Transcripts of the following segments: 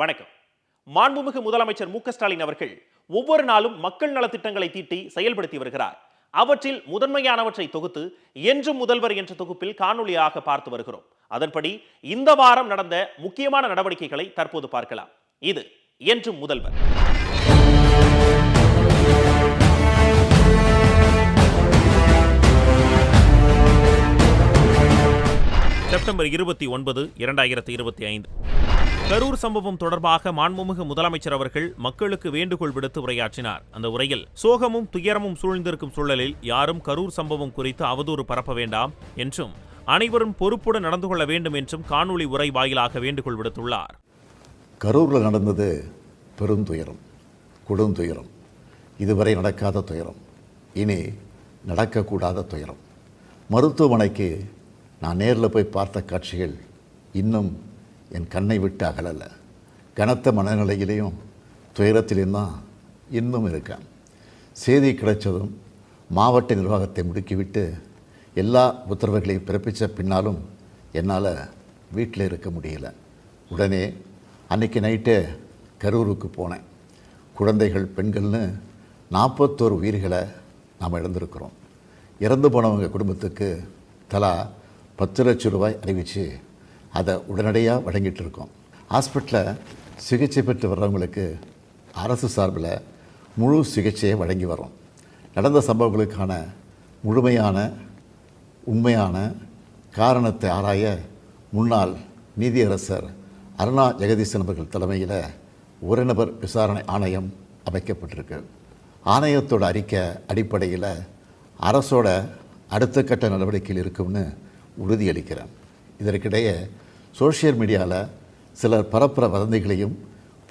வணக்கம். மாண்புமிகு முதலமைச்சர் மு ஸ்டாலின் அவர்கள் ஒவ்வொரு நாளும் மக்கள் நலத்திட்டங்களை தீட்டி செயல்படுத்தி வருகிறார். அவற்றில் முதன்மையானவற்றை தொகுத்து என்றும் முதல்வர் என்ற தொகுப்பில் காணொலியாக பார்த்து வருகிறோம். அதன்படி இந்த வாரம் நடந்த முக்கியமான நடவடிக்கைகளை தற்போது பார்க்கலாம். இது என்றும் முதல்வர். செப்டம்பர் இருபத்தி ஒன்பது இரண்டாயிரத்தி இருபத்தி ஐந்து. கரூர் சம்பவம் தொடர்பாக மாண்புமிகு முதலமைச்சர் அவர்கள் மக்களுக்கு வேண்டுகோள் விடுத்து உரையாற்றினார். அந்த உரையில் சோகமும் துயரமும் சூழ்ந்திருக்கும் சூழலில் யாரும் கரூர் சம்பவம் குறித்து அவதூறு பரப்ப வேண்டாம் என்றும் அனைவரும் பொறுப்புடன் நடந்து கொள்ள வேண்டும் என்றும் காணொளி உரை வாயிலாக வேண்டுகோள் விடுத்துள்ளார். கரூரில் நடந்தது பெருந்துயரம் கொடுந்துயரம் இதுவரை நடக்காத துயரம் இனி நடக்கக்கூடாத துயரம். மருத்துவமனைக்கு நான் நேரில் போய் பார்த்த காட்சிகள் இன்னும் என் கண்ணை விட்டு அகலல. கனத்த மனநிலையிலையும் துயரத்திலையும் தான் இன்னும் இருக்கேன். செய்தி கிடைச்சதும் மாவட்ட நிர்வாகத்தை முடுக்கிவிட்டு எல்லா உத்தரவுகளையும் பிறப்பித்த பின்னாலும் என்னால் வீட்டில் இருக்க முடியல. உடனே அன்னைக்கு நைட்டே கரூருக்கு போனேன். குழந்தைகள் பெண்கள்னு நாற்பத்தோரு உயிர்களை நாம் இழந்திருக்கிறோம். இறந்து போனவங்க குடும்பத்துக்கு தலா பத்து லட்சம் ரூபாய் அறிவித்து அதை உடனடியாக வழங்கிட்டு இருக்கோம் ஹாஸ்பிட்டலில் சிகிச்சை பெற்று வர்றவங்களுக்கு அரசு சார்பில் முழு சிகிச்சையை வழங்கி வரோம் நடந்த சம்பவங்களுக்கான முழுமையான உண்மையான காரணத்தை ஆராய முன்னாள் நீதியரசர் அருணா ஜெகதீசன் அவர்கள் தலைமையில் ஒரு நபர் விசாரணை ஆணையம் அமைக்கப்பட்டிருக்கு. ஆணையத்தோட அறிக்கை அடிப்படையில் அரசோட அடுத்த கட்ட நடவடிக்கையில் இருக்கும்னு உறுதியளிக்கிறேன். இதற்கிடையே சோஷியல் மீடியாவில் சிலர் பரப்புற வதந்திகளையும்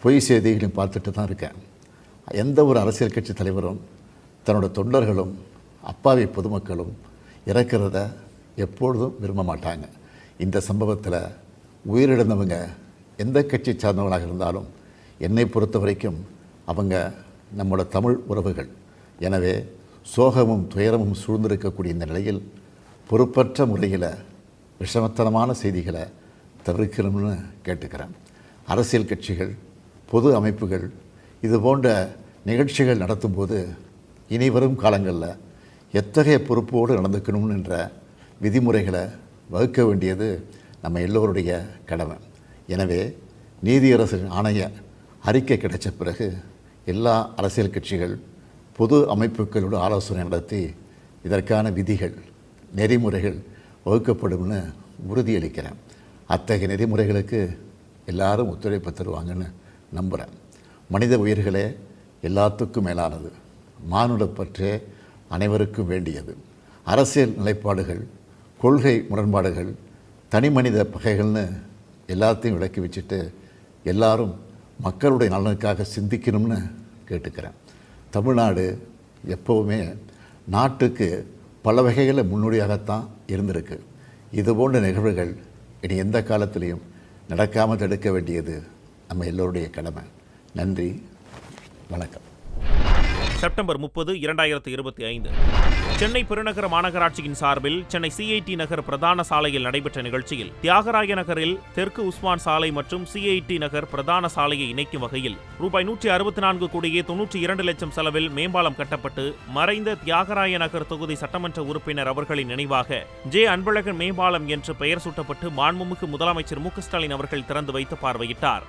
பொய் செய்திகளையும் பார்த்துட்டு தான் இருக்கேன். எந்த ஒரு அரசியல் கட்சி தலைவரும் தன்னோட தொண்டர்களும் அப்பாவி பொதுமக்களும் இறக்கிறத எப்பொழுதும் விரும்ப மாட்டாங்க. இந்த சம்பவத்தில் உயிரிழந்தவங்க எந்த கட்சி சார்ந்தவங்களாக இருந்தாலும் என்னை பொறுத்த வரைக்கும் அவங்க நம்மளோட தமிழ் உறவுகள். எனவே சோகமும் துயரமும் சூழ்ந்திருக்கக்கூடிய இந்த நிலையில் பொறுப்பற்ற முறையில் விஷமத்தனமான செய்திகளை தவிர்க்கணும்னு கேட்டுக்கிறேன். அரசியல் கட்சிகள் பொது அமைப்புகள் இது போன்ற நிகழ்ச்சிகள் நடத்தும்போது இனி வரும் காலங்களில் எத்தகைய பொறுப்போடு நடந்துக்கணும்னு என்ற விதிமுறைகளை வகுக்க வேண்டியது நம்ம எல்லோருடைய கடமை. எனவே நீதியரசரின் ஆணைய அறிக்கை கிடைச்ச பிறகு எல்லா அரசியல் கட்சிகள் பொது அமைப்புகளோடு ஆலோசனை நடத்தி இதற்கான விதிகள் நெறிமுறைகள் வகுக்கப்படும்னு உறுதியளிக்கிறேன். அத்தகைய நெறிமுறைகளுக்கு எல்லாரும் ஒத்துழைப்பு தருவாங்கன்னு நம்புகிறேன் மனித உயிர்களே எல்லாத்துக்கும் மேலானது மானுடப்பற்றே அனைவருக்கும் வேண்டியது. அரசியல் நிலைப்பாடுகள் கொள்கை முரண்பாடுகள் தனி மனித பகைகள்னு எல்லாத்தையும் விளக்கி வச்சுட்டு எல்லாரும் மக்களுடைய நலனுக்காக சிந்திக்கணும்னு கேட்டுக்கிறேன். தமிழ்நாடு எப்போவுமே நாட்டுக்கு பல வகைகளில் முன்னோடியாகத்தான் இருந்திருக்கு. இது போன்ற நிகழ்வுகள் இனி எந்த காலத்திலையும் நடக்காமல் தடுக்க வேண்டியது நம்ம எல்லோருடைய கடமை. நன்றி. வணக்கம். செப்டம்பர் முப்பது இரண்டாயிரத்து இருபத்தி ஐந்து. சென்னை பெருநகர மாநகராட்சியின் சார்பில் சென்னை சிஐடி நகர் பிரதான சாலையில் நடைபெற்ற நிகழ்ச்சியில் தியாகராய நகரில் தெற்கு உஸ்மான் சாலை மற்றும் சிஐடி நகர் பிரதான சாலையை இணைக்கும் வகையில் ரூபாய் நூற்றி அறுபத்தி நான்கு கோடியே தொன்னூற்றி இரண்டு லட்சம் செலவில் மேம்பாலம் கட்டப்பட்டு மறைந்த தியாகராய நகர் தொகுதி சட்டமன்ற உறுப்பினர் அவர்களின் நினைவாக ஜே அன்பழகன் மேம்பாலம் என்று பெயர் சூட்டப்பட்டு மாண்புமிகு முதலமைச்சர் மு க ஸ்டாலின் அவர்கள் திறந்து வைத்து பார்வையிட்டார்.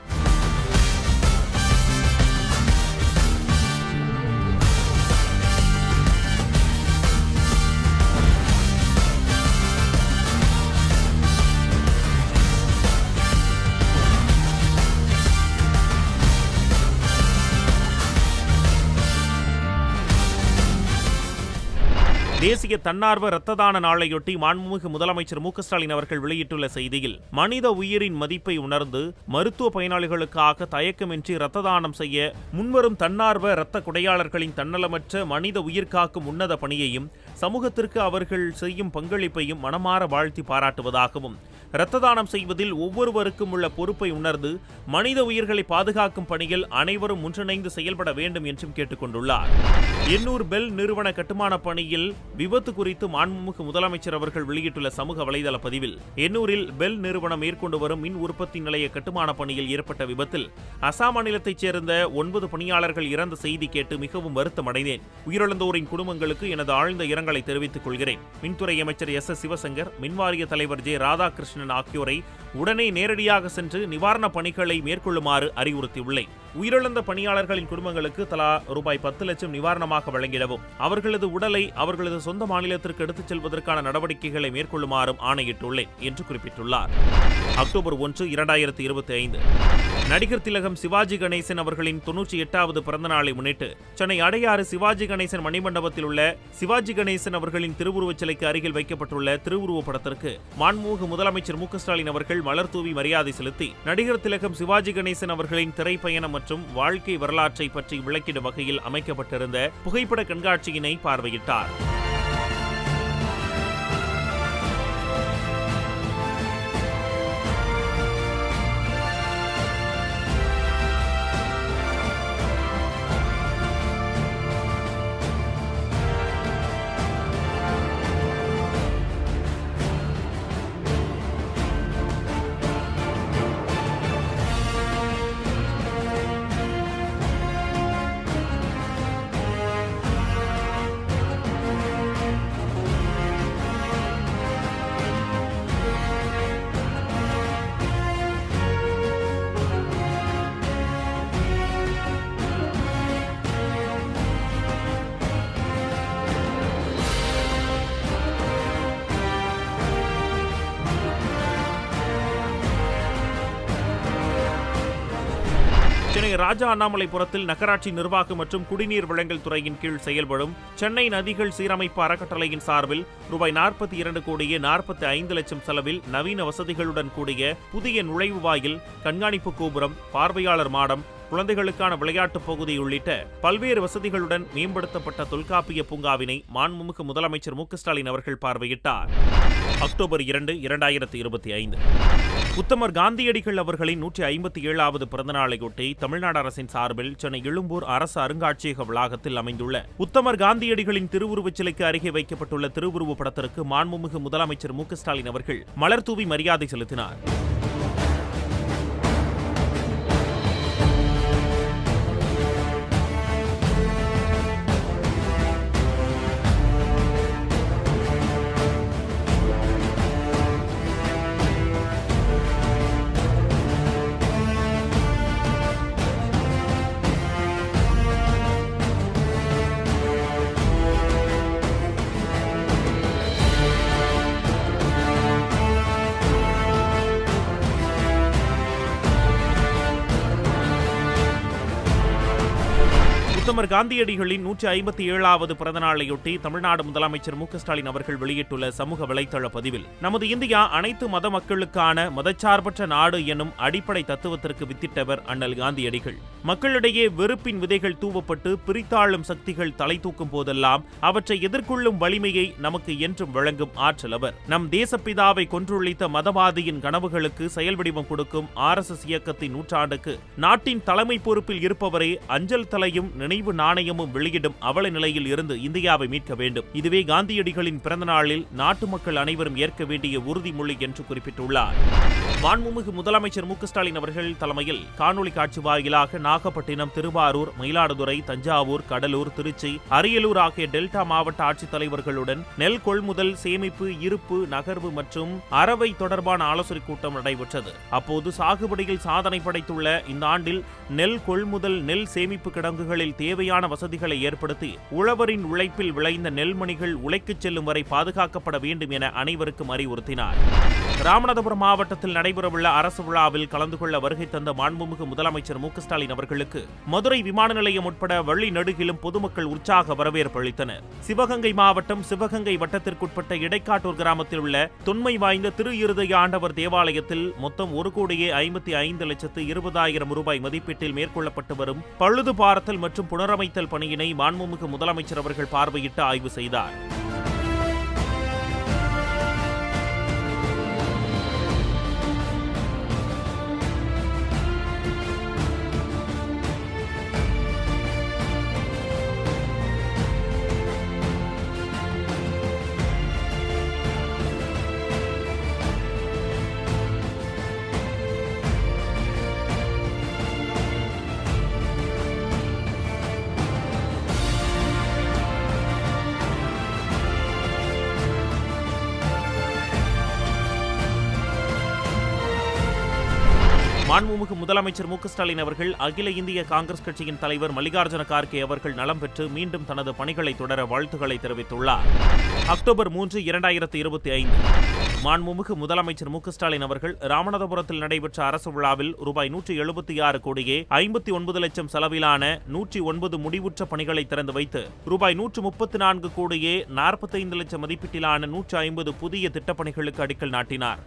தேசிய தன்னார்வ இரத்த தான நாளையொட்டி மாண்புமிகு முதலமைச்சர் மு ஸ்டாலின் அவர்கள் வெளியிட்டுள்ள செய்தியில் மனித உயிரின் மதிப்பை உணர்ந்து மருத்துவ பயனாளிகளுக்காக தயக்கமின்றி இரத்த தானம் செய்ய முன்வரும் தன்னார்வ இரத்த குடையாளர்களின் தன்னலமற்ற மனித உயிர் காக்கும் உன்னத பணியையும் சமூகத்திற்கு அவர்கள் செய்யும் பங்களிப்பையும் மனமாற வாழ்த்தி பாராட்டுவதாகவும் இரத்த தானம் செய்வதில் ஒவ்வொருவருக்கும் உள்ள பொறுப்பை உணர்ந்து மனித உயிர்களை பாதுகாக்கும் பணியில் அனைவரும் ஒன்றிணைந்து செயல்பட வேண்டும் என்றும் கேட்டுக்கொண்டுள்ளார். எண்ணூர் பெல் நிறுவன கட்டுமான பணியில் விபத்து குறித்து மாண்புமிகு முதலமைச்சர் அவர்கள் வெளியிட்டுள்ள சமூக வலைதள பதிவில் எண்ணூரில் பெல் நிறுவனம் மேற்கொண்டு வரும் மின் உற்பத்தி நிலைய கட்டுமான பணியில் ஏற்பட்ட விபத்தில் அசாம் மாநிலத்தைச் சேர்ந்த ஒன்பது பணியாளர்கள் இறந்த செய்தி கேட்டு மிகவும் வருத்தமடைந்தேன். உயிரிழந்தோரின் குடும்பங்களுக்கு எனது ஆழ்ந்த இரங்கலை தெரிவித்துக் கொள்கிறேன். மின்துறை அமைச்சர் எஸ். எஸ். சிவசங்கர் மின்வாரிய தலைவர் ஜே. ராதாகிருஷ்ணன் ஆகியோரை உடனே நேரடியாக சென்று நிவாரணப் பணிகளை மேற்கொள்ளுமாறு அறிவுறுத்தியுள்ளேன். உயிரிழந்த பணியாளர்களின் குடும்பங்களுக்கு தலா ரூபாய் பத்து லட்சம் நிவாரணமாக வழங்கிடவும். அவர்களது உடலை அவர்களது சொந்த மாநிலத்திற்கு எடுத்துச் செல்வதற்கான நடவடிக்கைகளை மேற்கொள்ளுமாறும் ஆணையிட்டுள்ளேன் என்று குறிப்பிட்டுள்ளார். அக்டோபர் ஒன்று இரண்டாயிரத்தி இருபத்தி ஐந்து நடிகர் திலகம் சிவாஜி கணேசன் அவர்களின் தொன்னூற்றி எட்டாவது பிறந்த நாளை முன்னிட்டு சென்னை அடையாறு சிவாஜி கணேசன் மணிமண்டபத்தில் உள்ள சிவாஜி கணேசன் அவர்களின் திருவுருவச் சிலைக்கு அருகில் வைக்கப்பட்டுள்ள திருவுருவப் படத்திற்கு மாண்புமிகு முதலமைச்சர் மு ஸ்டாலின் அவர்கள் மலர் தூவி மரியாதை செலுத்தி நடிகர் திலகம் சிவாஜி கணேசன் அவர்களின் திரைப்பயணம் மற்றும் வாழ்க்கை வரலாற்றை பற்றி விளக்கிடும் வகையில் அமைக்கப்பட்டிருந்த புகைப்பட கண்காட்சியினை பார்வையிட்டார். ராஜா அண்ணாமலைபுரத்தில் நகராட்சி நிர்வாகம் மற்றும் குடிநீர் வழங்கல் துறையின் கீழ் செயல்படும் சென்னை நதிகள் சீரமைப்பு அறக்கட்டளையின் சார்பில் ரூபாய் நாற்பத்தி இரண்டு கோடியே நாற்பத்தி ஐந்து லட்சம் செலவில் நவீன வசதிகளுடன் கூடிய புதிய நுழைவு வாயில் கண்காணிப்பு கோபுரம் பார்வையாளர் மாடம் குழந்தைகளுக்கான விளையாட்டுப் பகுதி உள்ளிட்ட பல்வேறு வசதிகளுடன் மேம்படுத்தப்பட்ட தொல்காப்பிய பூங்காவினை மாண்புமிகு முதலமைச்சர் மு ஸ்டாலின் அவர்கள் பார்வையிட்டார். அக்டோபர் இரண்டு இரண்டாயிரத்தி இருபத்தி ஐந்து. உத்தமர் காந்தியடிகள் அவர்களின் நூற்றி ஐம்பத்தி ஏழாவது பிறந்தநாளையொட்டி தமிழ்நாடு அரசின் சார்பில் சென்னை எழும்பூர் அரசு அருங்காட்சியக வளாகத்தில் அமைந்துள்ள உத்தமர் காந்தியடிகளின் திருவுருவச் சிலைக்கு அருகே வைக்கப்பட்டுள்ள திருவுருவ படத்திற்கு மாண்புமிகு முதலமைச்சர் மு க ஸ்டாலின் அவர்கள் மலர் தூவி மரியாதை செலுத்தினார். பிரதமர் காந்தியடிகளின் நூற்றி ஐம்பத்தி ஏழாவது பிறந்தநாளையொட்டி தமிழ்நாடு முதலமைச்சர் மு ஸ்டாலின் அவர்கள் வெளியிட்டுள்ள சமூக வலைதள பதிவில் நமது இந்தியா அனைத்து மத மக்களுக்கான மதச்சார்பற்ற நாடு எனும் அடிப்படை தத்துவத்திற்கு வித்திட்டவர் அண்ணல் காந்தியடிகள். மக்களிடையே வெறுப்பின் விதைகள் தூவப்பட்டு பிரித்தாளும் சக்திகள் தலை தூக்கும் போதெல்லாம் அவற்றை எதிர்கொள்ளும் வலிமையை நமக்கு என்றும் வழங்கும் ஆற்றல் அவர். நம் தேசப்பிதாவை கொன்றொழித்த மதவாதியின் கனவுகளுக்கு செயல் வடிவம் கொடுக்கும் ஆர் எஸ் எஸ் இயக்கத்தின் நூற்றாண்டுக்கு நாட்டின் தலைமை பொறுப்பில் இருப்பவரே அஞ்சல் தலையும் நினைவு நாணயமும் வெளியிடும் அவல நிலையில் இருந்து இந்தியாவை மீட்க வேண்டும். இதுவே காந்தியடிகளின் பிறந்த நாளில் நாட்டு மக்கள் அனைவரும் ஏற்க வேண்டிய உறுதிமொழி என்று குறிப்பிட்டுள்ளார். மாண்புமிகு முதலமைச்சர் மு ஸ்டாலின் அவர்கள் தலைமையில் காணொலி காட்சி வாயிலாக நாகப்பட்டினம் திருவாரூர் மயிலாடுதுறை தஞ்சாவூர் கடலூர் திருச்சி அரியலூர் ஆகிய டெல்டா மாவட்ட ஆட்சித்தலைவர்களுடன் நெல் கொள்முதல் சேமிப்பு இருப்பு நகர்வு மற்றும் அறவை தொடர்பான ஆலோசனைக் கூட்டம் நடைபெற்றது. அப்போது சாகுபடியில் சாதனை படைத்துள்ள இந்த ஆண்டில் நெல் கொள்முதல் நெல் சேமிப்பு கிடங்குகளில் தேவையான வசதிகளை ஏற்படுத்தி உழவரின் உழைப்பில் விளைந்த நெல்மணிகள் உழைக்குச் செல்லும் வரை பாதுகாக்கப்பட வேண்டும் என அனைவருக்கும் அறிவுறுத்தினார். ராமநாதபுரம் மாவட்டத்தில் நடைபெறவுள்ள அரசு விழாவில் கலந்து கொள்ள வருகை தந்த மாண்புமிகு முதலமைச்சர் மு ஸ்டாலின் அவர்களுக்கு மதுரை விமான நிலையம் உட்பட வழி நடுகிலும் பொதுமக்கள் உற்சாக வரவேற்பு அளித்தனர். சிவகங்கை மாவட்டம் சிவகங்கை வட்டத்திற்குட்பட்ட இடைக்காட்டூர் கிராமத்தில் உள்ள தொன்மை வாய்ந்த திரு இருதய ஆண்டவர் தேவாலயத்தில் மொத்தம் ஒரு கோடியே ஐம்பத்தி ஐந்து லட்சத்து இருபதாயிரம் ரூபாய் மதிப்பீட்டில் மேற்கொள்ளப்பட்டு வரும் பழுது பார்த்தல் மற்றும் புனரமைத்தல் பணியினை மாண்புமிகு முதலமைச்சர் அவர்கள் பார்வையிட்டு ஆய்வு செய்தார். மாண்புமிகு முதலமைச்சர் மு ஸ்டாலின் அவர்கள் அகில இந்திய காங்கிரஸ் கட்சியின் தலைவர் மல்லிகார்ஜுன கார்கே அவர்கள் நலம் பெற்று மீண்டும் தனது பணிகளை தொடர வாழ்த்துக்களை தெரிவித்துள்ளார். அக்டோபர் மூன்று இரண்டாயிரத்தி இருபத்தி ஐந்து. மாண்புமிகு முதலமைச்சர் மு ஸ்டாலின் அவர்கள் ராமநாதபுரத்தில் நடைபெற்ற அரசு விழாவில் ரூபாய் நூற்றி எழுபத்தி ஆறு கோடியே ஐம்பத்தி ஒன்பது லட்சம் செலவிலான நூற்றி ஒன்பது முடிவுற்ற பணிகளை திறந்து வைத்து ரூபாய் நூற்று முப்பத்தி நான்கு கோடியே நாற்பத்தைந்து லட்சம் மதிப்பீட்டிலான நூற்று ஐம்பது புதிய திட்டப்பணிகளுக்கு அடிக்கல் நாட்டினார்.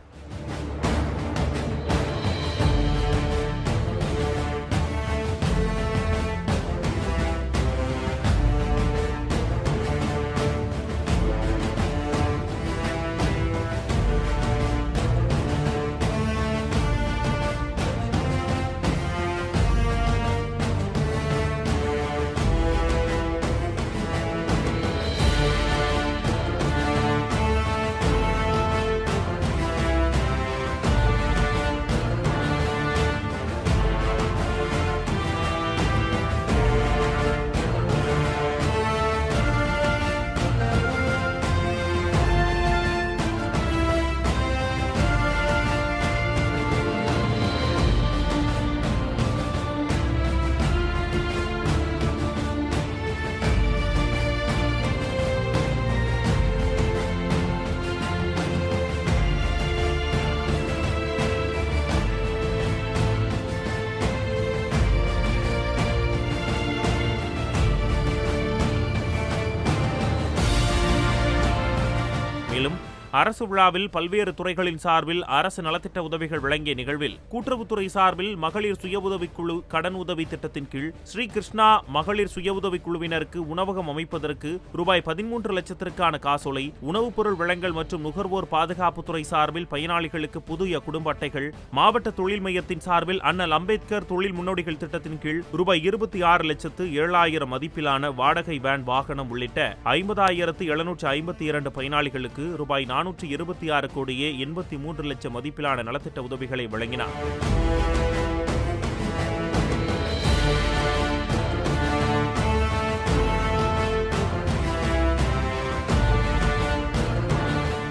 அரசு விழாவில் பல்வேறு துறைகளின் சார்பில் அரசு நலத்திட்ட உதவிகள் வழங்கிய நிகழ்வில் கூட்டுறவுத்துறை சார்பில் மகளிர் சுய உதவிக்குழு கடன் உதவி திட்டத்தின் கீழ் ஸ்ரீ கிருஷ்ணா மகளிர் சுய உதவிக் குழுவினருக்கு உணவகம் அமைப்பதற்கு ரூபாய் பதிமூன்று லட்சத்திற்கான காசோலை உணவுப் பொருள் வழங்கல் மற்றும் நுகர்வோர் பாதுகாப்புத்துறை சார்பில் பயனாளிகளுக்கு புதிய குடும்ப அட்டைகள் மாவட்ட தொழில் மையத்தின் சார்பில் அண்ணல் அம்பேத்கர் தொழில் முன்னோடிகள் திட்டத்தின் கீழ் ரூபாய் இருபத்தி ஆறு லட்சத்து ஏழாயிரம் மதிப்பிலான வாடகை வேன் வாகனம் உள்ளிட்ட ஐம்பதாயிரத்து எழுநூற்று ஐம்பத்தி இரண்டு பயனாளிகளுக்கு ரூபாய் நானூற்றி இருபத்தி ஆறு கோடியே எண்பத்தி மூன்று லட்சம் மதிப்பிலான நலத்திட்ட உதவிகளை வழங்கினார்.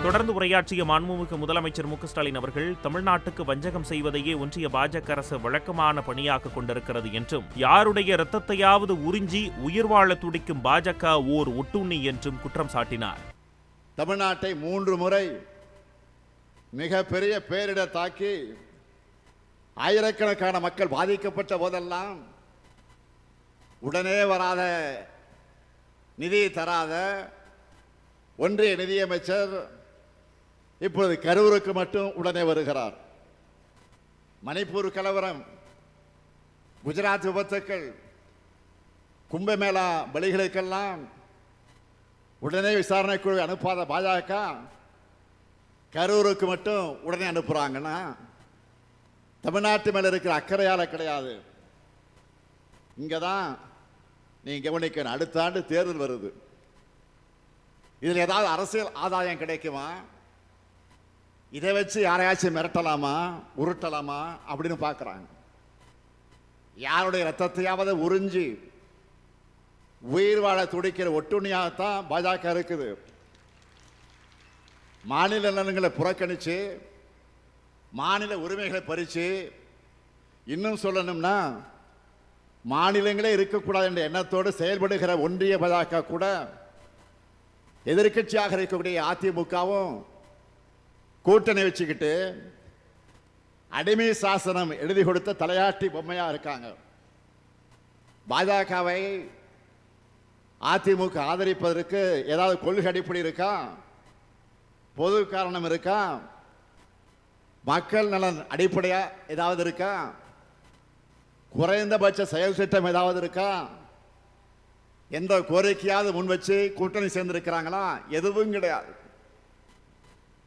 தொடர்ந்து உரையாற்றிய மாண்புமிகு முதலமைச்சர் மு ஸ்டாலின் அவர்கள் தமிழ்நாட்டுக்கு வஞ்சகம் செய்வதையே ஒன்றிய பாஜக அரசு வழக்கமான பணியாக கொண்டிருக்கிறது என்றும் யாருடைய இரத்தத்தையாவது உறிஞ்சி உயிர் வாழ துடிக்கும் பாஜக ஓர் ஒட்டுண்ணி என்றும் குற்றம் சாட்டினார். தமிழ்நாட்டை மூன்று முறை மிகப்பெரிய பேரிடர் தாக்கி ஆயிரக்கணக்கான மக்கள் பாதிக்கப்பட்ட போதெல்லாம் உடனே வராத நிதி தராத ஒன்றிய நிதியமைச்சர் இப்பொழுது கரூருக்கு மட்டும் உடனே வருகிறார். மணிப்பூர் கலவரம் குஜராத் விபத்துக்கள் கும்பமேளா பலிகளுக்கெல்லாம் உடனே விசாரணை குழு அனுப்பாத பாஜக கரூருக்கு மட்டும் உடனே அனுப்புகிறாங்கன்னா தமிழ்நாட்டு மேலே இருக்கிற அக்கறையால் கிடையாது. இங்கே தான் நீங்கள் கவனிக்கணும் அடுத்த ஆண்டு தேர்தல் வருது. இதில் ஏதாவது அரசியல் ஆதாயம் கிடைக்குமா? இதை வச்சு யாரையாச்சும் மிரட்டலாமா உருட்டலாமா அப்படின்னு பார்க்குறாங்க. யாருடைய ரத்தத்தையாவது உறிஞ்சி உயிர் வாழ துடிக்கிற ஒட்டுணியாகத்தான் பாஜக இருக்குது. மாநில நலன்களை புறக்கணித்து மாநில உரிமைகளை பறித்து இன்னும் சொல்லணும்னா மாநிலங்களே இருக்கக்கூடாது என்ற எண்ணத்தோடு செயல்படுகிற ஒன்றிய பாஜக கூட எதிர்க்கட்சியாக இருக்கக்கூடிய அதிமுகவும் கூட்டணி வச்சுக்கிட்டு அடிமை சாசனம் எழுதி கொடுத்த தலையாட்டி பொம்மையாக இருக்காங்க. பாஜகவை அதிமுக ஆதரிப்பதற்கு ஏதாவது கொள்கை அடிப்படை இருக்கா? பொது காரணம் இருக்கா? மக்கள் நலன் அடிப்படையா ஏதாவது இருக்கா? குறைந்தபட்ச செயல் திட்டம் ஏதாவது இருக்கா? எந்த கோரிக்கையாவது முன் வச்சு கூட்டணி சேர்ந்திருக்கிறாங்களா? எதுவும் கிடையாது.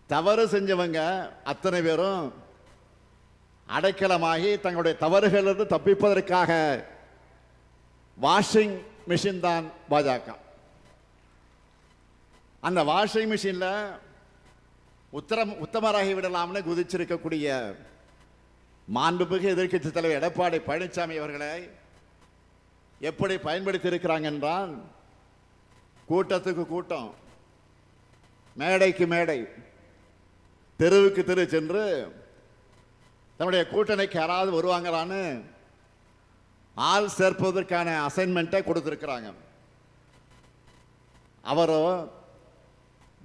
தவறு செஞ்சவங்க அத்தனை பேரும் அடைக்கலமாகி தங்களுடைய தவறுகளிலிருந்து தப்பிப்பதற்காக வாஷிங் மிஷின் தான் பாஜக. அந்த வாஷிங் மிஷினில் உத்தரம் உத்தமராகி விடலாம்னு குதிச்சிருக்கக்கூடிய மாண்புமிகு எதிர்க்கட்சி தலைவர் எடப்பாடி பழனிசாமி அவர்களை எப்படி பயன்படுத்தி இருக்கிறாங்க என்றால் கூட்டத்துக்கு கூட்டம் மேடைக்கு மேடை தெருவுக்கு தெரு சென்று தன்னுடைய கூட்டணிக்கு யாராவது வருவாங்களான்னு ஆள் சேர்ப்பதற்கான அசைன்மெண்ட்டை கொடுத்துருக்குறாங்க. அவரோ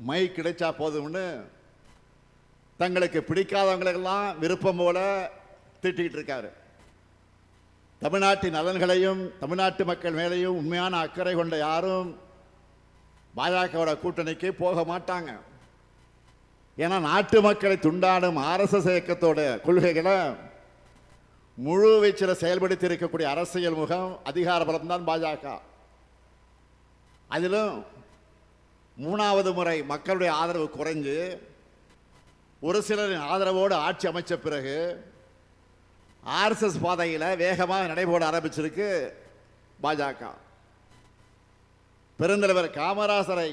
மை கிடைச்சா போதும்னு தங்களுக்கு பிடிக்காதவங்களுக்கெல்லாம் விருப்பம் போல திட்டிகிட்டு இருக்காரு. தமிழ்நாட்டின் நலன்களையும் தமிழ்நாட்டு மக்கள் மேலேயும் உண்மையான அக்கறை கொண்ட யாரும் பாஜகவோட கூட்டணிக்கு போக மாட்டாங்க. ஏன்னா நாட்டு மக்களை துண்டாடும் ஆர்எஸ்எஸ் இயக்கத்தோட கொள்கைகளை முழு வீச்சில் செயல்படுத்தி இருக்கக்கூடிய அரசியல் முகம் அதிகார பலம்தான் பாஜக. அதிலும் மூணாவது முறை மக்களுடைய ஆதரவு குறைஞ்சு ஒரு சிலரின் ஆதரவோடு ஆட்சி அமைச்ச பிறகு ஆர்எஸ்எஸ் பாதையில் வேகமாக நடைபோட ஆரம்பிச்சிருக்கு பாஜக. பெருந்தலைவர் காமராசரை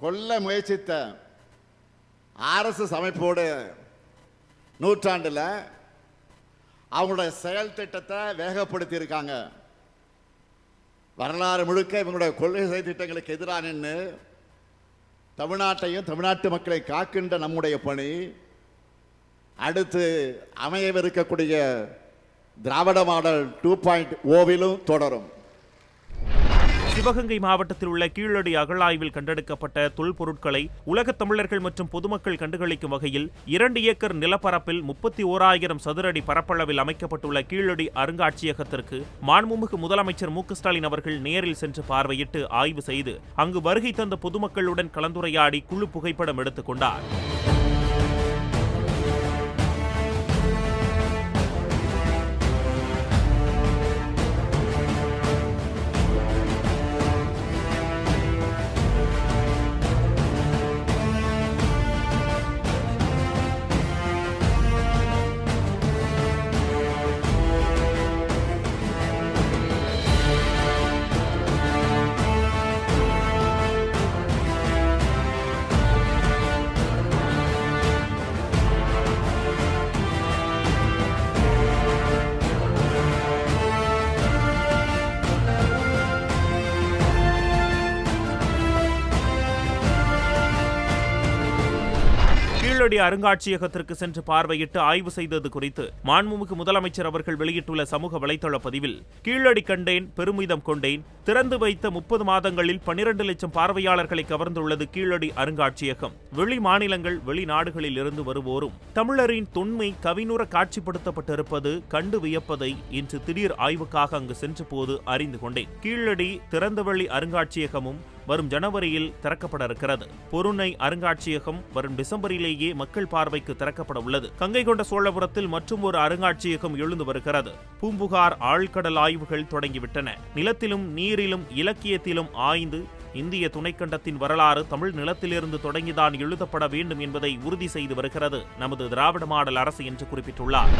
கொல்ல முயற்சித்த ஆர்எஸ்எஸ் அமைப்போடு நூற்றாண்டில் அவங்களுடைய செயல் திட்டத்தை வேகப்படுத்தி இருக்காங்க வரலாறு முழுக்க இவங்களுடைய கொள்கை செயல் திட்டங்களுக்கு எதிராக நின்று தமிழ்நாட்டையும் தமிழ்நாட்டு மக்களை காக்கின்ற நம்முடைய பணி அடுத்து அமையவிருக்கக்கூடிய திராவிட மாடல் டூ பாயிண்ட் ஓவிலும் தொடரும். சிவகங்கை மாவட்டத்தில் உள்ள கீழடி அகழாய்வில் கண்டெடுக்கப்பட்ட தொல்பொருட்களை உலகத் தமிழர்கள் மற்றும் பொதுமக்கள் கண்டுகளிக்கும் வகையில் இரண்டு ஏக்கர் நிலப்பரப்பில் முப்பத்தி ஓராயிரம் சதுரடி பரப்பளவில் அமைக்கப்பட்டுள்ள கீழடி அருங்காட்சியகத்திற்கு மாண்புமிகு முதலமைச்சர் மு ஸ்டாலின் அவர்கள் நேரில் சென்று பார்வையிட்டு ஆய்வு செய்து அங்கு வருகை தந்த பொதுமக்களுடன் கலந்துரையாடி குழு புகைப்படம் எடுத்துக் கொண்டார். கீழடி அருங்காட்சியகத்திற்கு சென்று பார்வையிட்டு ஆய்வு செய்தது குறித்து மாண்புமிகு முதலமைச்சர் அவர்கள் வெளியிட்டுள்ள சமூக வலைதள பதிவில் கீழடி கண்டேன் பெருமிதம் கொண்டேன் திறந்து வைத்த முப்பது மாதங்களில் பனிரெண்டு லட்சம் பார்வையாளர்களை கவர்ந்துள்ளது கீழடி அருங்காட்சியகம். வெளி மாநிலங்கள் வெளிநாடுகளில் இருந்து வருவோரும் தமிழரின் தொன்மை கவினுற காட்சிப்படுத்தப்பட்டிருப்பது கண்டு வியப்பதை இன்று திடீர் ஆய்வுக்காக அங்கு சென்ற போது அறிந்து கொண்டேன். கீழடி திறந்தவெளி அருங்காட்சியகமும் வரும் ஜனவரியில் திறக்கப்பட இருக்கிறது பொருணை அருங்காட்சியகம் வரும் டிசம்பரிலேயே மக்கள் பார்வைக்கு திறக்கப்பட உள்ளது கங்கை கொண்ட சோழபுரத்தில் மற்றும் ஒரு அருங்காட்சியகம் எழுந்து வருகிறது. பூம்புகார் ஆழ்கடல் ஆய்வுகள் தொடங்கிவிட்டன. நிலத்திலும் நீரிலும் இலக்கியத்திலும் ஆய்ந்து இந்திய துணைக்கண்டத்தின் வரலாறு தமிழ் நிலத்திலிருந்து தொடங்கிதான் எழுதப்பட வேண்டும் என்பதை உறுதி செய்து வருகிறது நமது திராவிட மாடல் அரசு என்று குறிப்பிட்டுள்ளார்.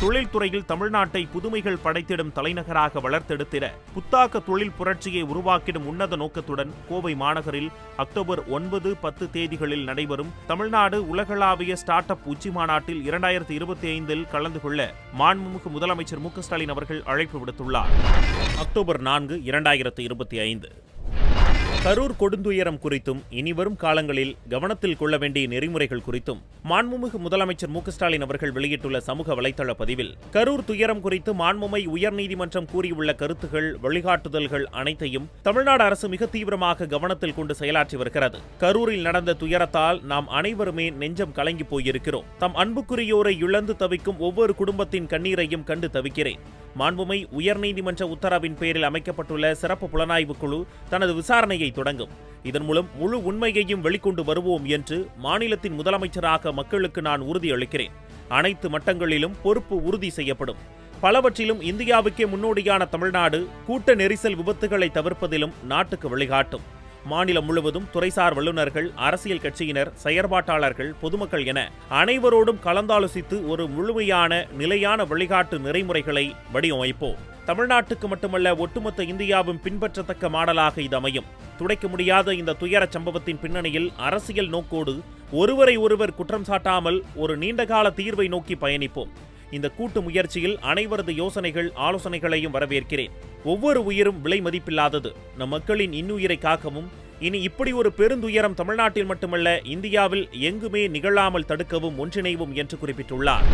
தொழில்துறையில் தமிழ்நாட்டை புதுமைகள் படைத்திடும் தலைநகராக வளர்த்தெடுத்திட புத்தாக்க தொழில் புரட்சியை உருவாக்கிடும் உன்னத நோக்கத்துடன் கோவை மாநகரில் அக்டோபர் ஒன்பது பத்து தேதிகளில் நடைபெறும் தமிழ்நாடு உலகளாவிய ஸ்டார்ட் அப் உச்சி மாநாட்டில் இரண்டாயிரத்தி இருபத்தி ஐந்தில் கலந்து கொள்ள மாண்புமிகு முதலமைச்சர் மு க ஸ்டாலின் அவர்கள் அழைப்பு விடுத்துள்ளார். அக்டோபர் நான்கு இரண்டாயிரத்தி இருபத்தி ஐந்து. கரூர் கொடுந்துயரம் குறித்தும் இனிவரும் காலங்களில் கவனத்தில் கொள்ள வேண்டிய நெறிமுறைகள் குறித்தும் மாண்புமிகு முதலமைச்சர் மு. ஸ்டாலின் அவர்கள் வெளியிட்டுள்ள சமூக வலைதள பதிவில் கரூர் துயரம் குறித்து மாண்புமை உயர்நீதிமன்றம் கூறியுள்ள கருத்துகள் வழிகாட்டுதல்கள் அனைத்தையும் தமிழ்நாடு அரசு மிக தீவிரமாக கவனத்தில் கொண்டு செயலாற்றி வருகிறது. கரூரில் நடந்த துயரத்தால் நாம் அனைவருமே நெஞ்சம் கலங்கி போயிருக்கிறோம். தம் அன்புக்குரியோரை இழந்து தவிக்கும் ஒவ்வொரு குடும்பத்தின் கண்ணீரையும் கண்டு தவிக்கிறேன். மாண்புமை உயர்நீதிமன்ற உத்தரவின் பேரில் அமைக்கப்பட்டுள்ள சிறப்பு புலனாய்வு குழு தனது விசாரணையை தொடங்கும். இதன் மூலம் முழு உண்மையையும் வெளிக்கொண்டு வருவோம் என்று மாநிலத்தின் முதலமைச்சராக மக்களுக்கு நான் உறுதியளிக்கிறேன் அனைத்து மட்டங்களிலும் பொறுப்பு உறுதி செய்யப்படும். பலவற்றிலும் இந்தியாவுக்கே முன்னோடியான தமிழ்நாடு கூட்ட நெரிசல் விபத்துகளை தவிர்ப்பதிலும் நாட்டுக்கு வழிகாட்டும். மாநிலம் முழுவதும் துறைசார் வல்லுநர்கள் அரசியல் கட்சியினர் செயற்பாட்டாளர்கள் பொதுமக்கள் என அனைவரோடும் கலந்தாலோசித்து ஒரு முழுமையான நிலையான வழிகாட்டு நெறிமுறைகளை வடிவமைப்போம். தமிழ்நாட்டுக்கு மட்டுமல்ல ஒட்டுமொத்த இந்தியாவும் பின்பற்றத்தக்க மாடலாக இது அமையும். துடைக்க முடியாத இந்த துயரச் சம்பவத்தின் பின்னணியில் அரசியல் நோக்கோடு ஒருவரை ஒருவர் குற்றம் சாட்டாமல் ஒரு நீண்டகால தீர்வை நோக்கி பயணிப்போம். இந்த கூட்டு முயற்சியில் அனைவரது யோசனைகள் ஆலோசனைகளையும் வரவேற்கிறேன். ஒவ்வொரு உயிரும் விலை மதிப்பில்லாதது. நம் மக்களின் இன்னுயிரை காக்கவும் இனி இப்படி ஒரு பெருந்துயரம் தமிழ்நாட்டில் மட்டுமல்ல இந்தியாவில் எங்குமே நிகழாமல் தடுக்கவும் ஒன்றிணைவும் என்று குறிப்பிட்டுள்ளார்.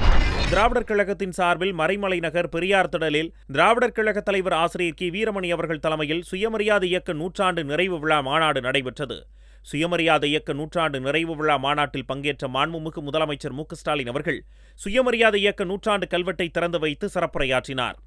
திராவிடர் கழகத்தின் சார்பில் மறைமலை நகர் பெரியார் திடலில் திராவிடர் கழக தலைவர் ஆசிரியர் கி. வீரமணி அவர்கள் தலைமையில் சுயமரியாதை இயக்க நூற்றாண்டு நிறைவு விழா மாநாடு நடைபெற்றது. சுயமரியாதை இயக்க நூற்றாண்டு நிறைவு விழா மாநாட்டில் பங்கேற்ற மாண்புமிகு முதலமைச்சர் மு க ஸ்டாலின் அவர்கள் சுயமரியாதை இயக்க நூற்றாண்டு கல்வெட்டை திறந்து வைத்து சிறப்புரையாற்றினார்.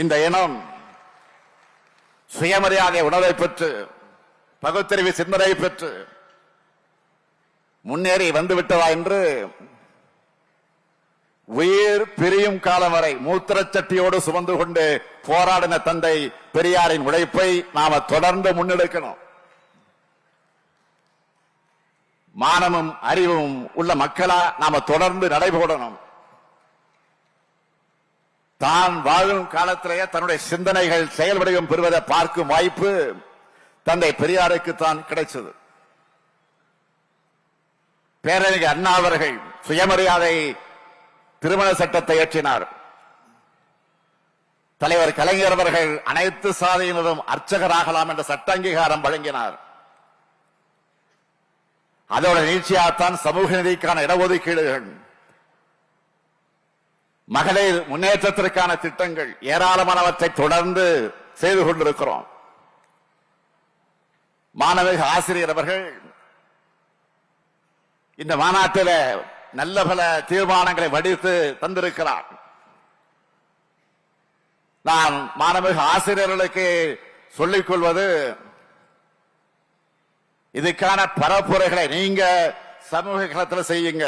இந்த இனம் சுயமரியாதை உணர்வை பெற்று பகுத்தறிவு சிந்தனை பெற்று முன்னேறி வந்துவிட்டதா என்று உயிர் பிரியும் காலம் வரை மூத்திரச்சட்டியோடு சுமந்து கொண்டு போராடின தந்தை பெரியாரின் உழைப்பை நாம தொடர்ந்து முன்னெடுக்கணும். மானமும் அறிவும் உள்ள மக்களா நாம தொடர்ந்து நடைபோடணும். தான் வாழும் காலத்திலேயே தன்னுடைய சிந்தனைகள் செயல் வடிவம் பெறுவதை பார்க்கும் வாய்ப்பு தந்தை பெரியாருக்கு தான் கிடைச்சது. பேரறிஞர் அண்ணா அவர்கள் சுயமரியாதை திருமண சட்டத்தை இயற்றினார். தலைவர் கலைஞர் அவர்கள் அனைத்து சாதியினரும் அர்ச்சகராகலாம் என்ற சட்ட அங்கீகாரம் வழங்கினார். அதோட நீட்சியாகத்தான் சமூக நிதிக்கான இடஒதுக்கீடுகள் மகளிர் முன்னேற்றத்திற்கான திட்டங்கள் ஏராளமானவற்றை தொடர்ந்து செய்து கொண்டிருக்கிறோம். மாணவிக ஆசிரியர் அவர்கள் இந்த மாநாட்டில் நல்ல பல தீர்மானங்களை வடித்து தந்திருக்கிறார். நான் மாணவிக ஆசிரியர்களுக்கு சொல்லிக் கொள்வது இதுக்கான பரப்புரைகளை நீங்க சமூக களத்தில் செய்யுங்க.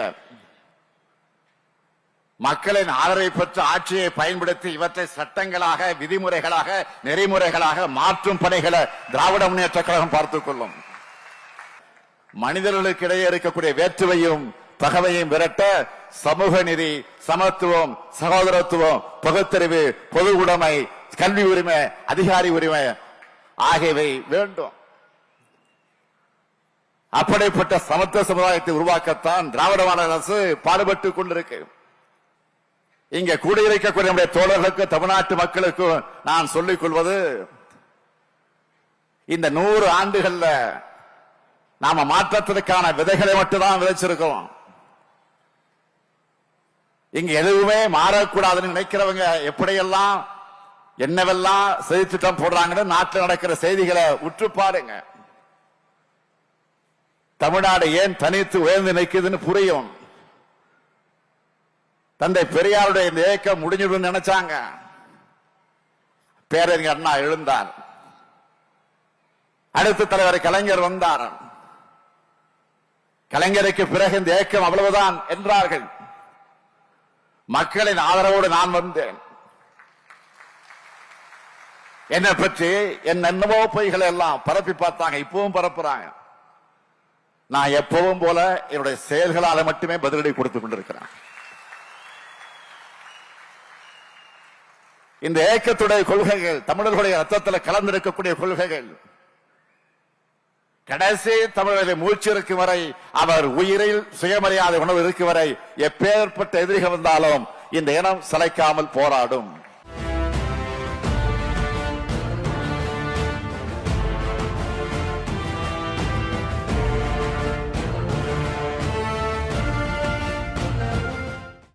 மக்களின் ஆதரவை பெற்று ஆட்சியை பயன்படுத்தி இவற்றை சட்டங்களாக விதிமுறைகளாக நெறிமுறைகளாக மாற்றும் பணிகளை திராவிட முன்னேற்ற கழகம் பார்த்துக் கொள்ளும். மனிதர்களுக்கு இடையே இருக்கக்கூடிய வேற்றுமையும் பகவையும் விரட்ட சமூக நீதி சமத்துவம் சகோதரத்துவம் பகுத்தறிவு பொது உடைமை கல்வி உரிமை அதிகாரி உரிமை ஆகியவை வேண்டும். அப்படிப்பட்ட சமத்துவ சமுதாயத்தை உருவாக்கத்தான் திராவிட மாநில அரசு பாடுபட்டுக் கொண்டிருக்கு. இங்க கூடியிருக்கக்கூடிய நம்முடைய தோழர்களுக்கு தமிழ்நாட்டு மக்களுக்கும் நான் சொல்லிக் கொள்வது இந்த நூறு ஆண்டுகள்ல நாம மாற்றத்திற்கான விதைகளை மட்டும்தான் விதைச்சிருக்கோம். இங்க எதுவுமே மாறக்கூடாதுன்னு நினைக்கிறவங்க எப்படியெல்லாம் என்னவெல்லாம் செய்தி திட்டம் போடுறாங்கன்னு நாட்டில் நடக்கிற செய்திகளை உற்று பாருங்க. தமிழ்நாடு ஏன் தனித்து உயர்ந்து நிற்குதுன்னு புரியும். தந்தை பெரியாருடைய இந்த இயக்கம் முடிஞ்சிடும் நினைச்சாங்க. பேரறிஞர் அண்ணா எழுந்தார். அடுத்த தலைவர் கலைஞர் வந்தார். கலைஞருக்கு பிறகு இந்த ஏக்கம் அவ்வளவுதான் என்றார்கள். மக்களின் ஆதரவோடு நான் வந்தேன். என்னை பற்றி என் என்னவோ பொய்களை எல்லாம் பரப்பி பார்த்தாங்க. இப்பவும் பரப்புறாங்க. நான் எப்பவும் போல என்னுடைய செயல்களால மட்டுமே பதிலடி கொடுத்துக் கொண்டிருக்கிறேன். இந்த ஏக்கத்துடைய கொள்கைகள் தமிழர்களுடைய ரத்தத்தில் கலந்திருக்கக்கூடிய கொள்கைகள். கடைசி தமிழரை மூச்சு இருக்கும் வரை அவர் உயிரில் சுயமரியாதை உணவு இருக்கும் வரை எப்பேற்பட்ட எதிரிகள் வந்தாலும் இந்த இனம் சளைக்காமல் போராடும்.